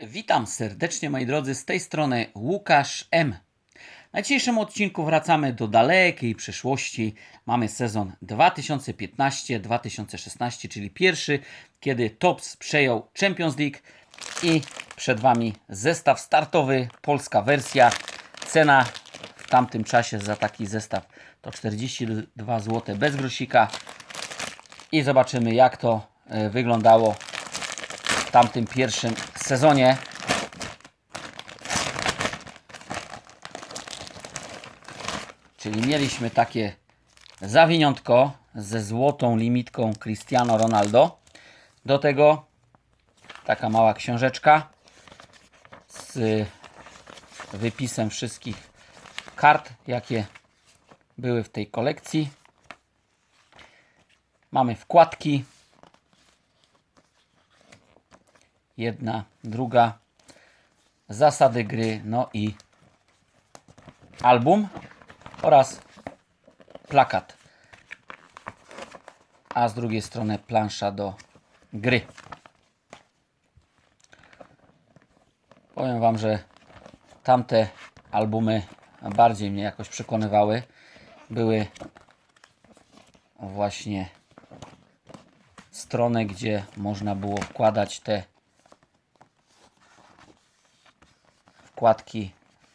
Witam serdecznie moi drodzy, z tej strony Łukasz M. Na dzisiejszym odcinku wracamy do dalekiej przeszłości. Mamy sezon 2015-2016, czyli pierwszy, kiedy Tops przejął Champions League i przed Wami zestaw startowy, polska wersja. Cena w tamtym czasie za taki zestaw to 42 zł bez grosika i zobaczymy jak to e, wyglądało w tamtym pierwszym sezonie. Czyli mieliśmy takie zawiniątko ze złotą limitką Cristiano Ronaldo. Do tego taka mała książeczka z wypisem wszystkich kart, jakie były w tej kolekcji. Mamy wkładki. Jedna, druga. Zasady gry, no i album oraz plakat. A z drugiej strony plansza do gry. Powiem Wam, że tamte albumy bardziej mnie jakoś przekonywały. Były właśnie strony, gdzie można było wkładać te wkładki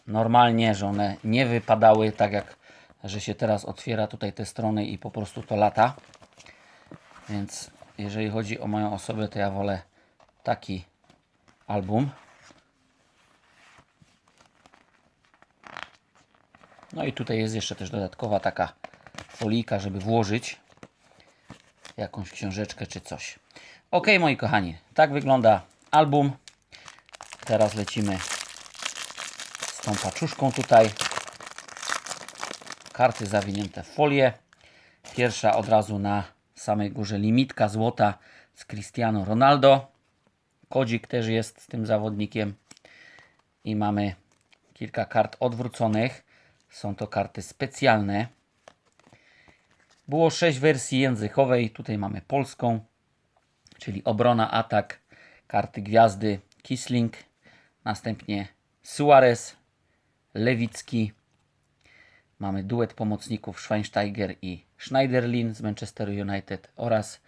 normalnie, że one nie wypadały tak jak, że się teraz otwiera tutaj te strony i po prostu to lata. Więc jeżeli chodzi o moją osobę, to ja wolę taki album. No i tutaj jest jeszcze też dodatkowa taka folika, żeby włożyć jakąś książeczkę czy coś. Ok, moi kochani, tak wygląda album. Teraz lecimy tą paczuszką tutaj. Karty zawinięte w folię. Pierwsza od razu na samej górze limitka złota z Cristiano Ronaldo. Kodzik też jest z tym zawodnikiem. I mamy kilka kart odwróconych. Są to karty specjalne. Było 6 wersji językowej. Tutaj mamy polską, czyli obrona, atak, karty gwiazdy, Kisling, następnie Suarez, Lewicki. Mamy duet pomocników Schweinsteiger i Schneiderlin z Manchester United oraz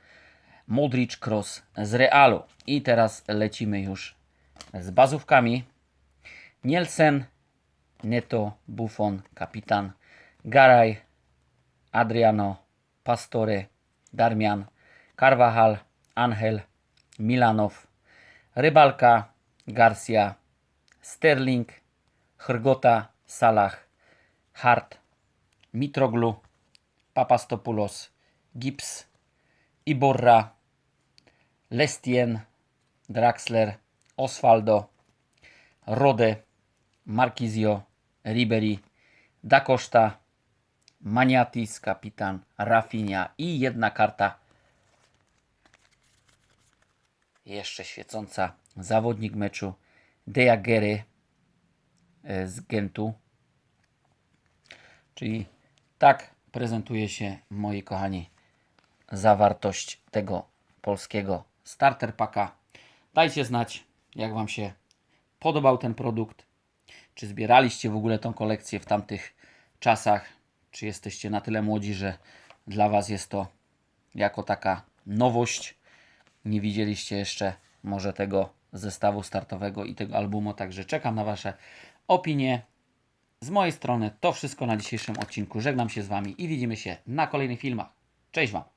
Modric Cross z Realu. I teraz lecimy już z bazówkami. Nielsen, Neto, Buffon, kapitan, Garaj, Adriano, Pastore, Darmian, Carvajal, Angel, Milanow, Rybalka, Garcia, Sterling, Hrgota, Salah, Hart, Mitroglu, Papastopoulos, Gibbs, Iborra, Lestien, Draxler, Osvaldo, Rode, Marquizio, Ribery, Da Costa, Maniatis, kapitan, Rafinha i jedna karta jeszcze świecąca zawodnik meczu Dejagery z Gentu. Czyli tak prezentuje się, moi kochani, zawartość tego polskiego starter packa. Dajcie znać, jak Wam się podobał ten produkt. Czy zbieraliście w ogóle tą kolekcję w tamtych czasach? Czy jesteście na tyle młodzi, że dla Was jest to jako taka nowość? Nie widzieliście jeszcze może tego zestawu startowego i tego albumu, także czekam na Wasze opinie. Z mojej strony to wszystko na dzisiejszym odcinku. Żegnam się z Wami i widzimy się na kolejnych filmach. Cześć Wam!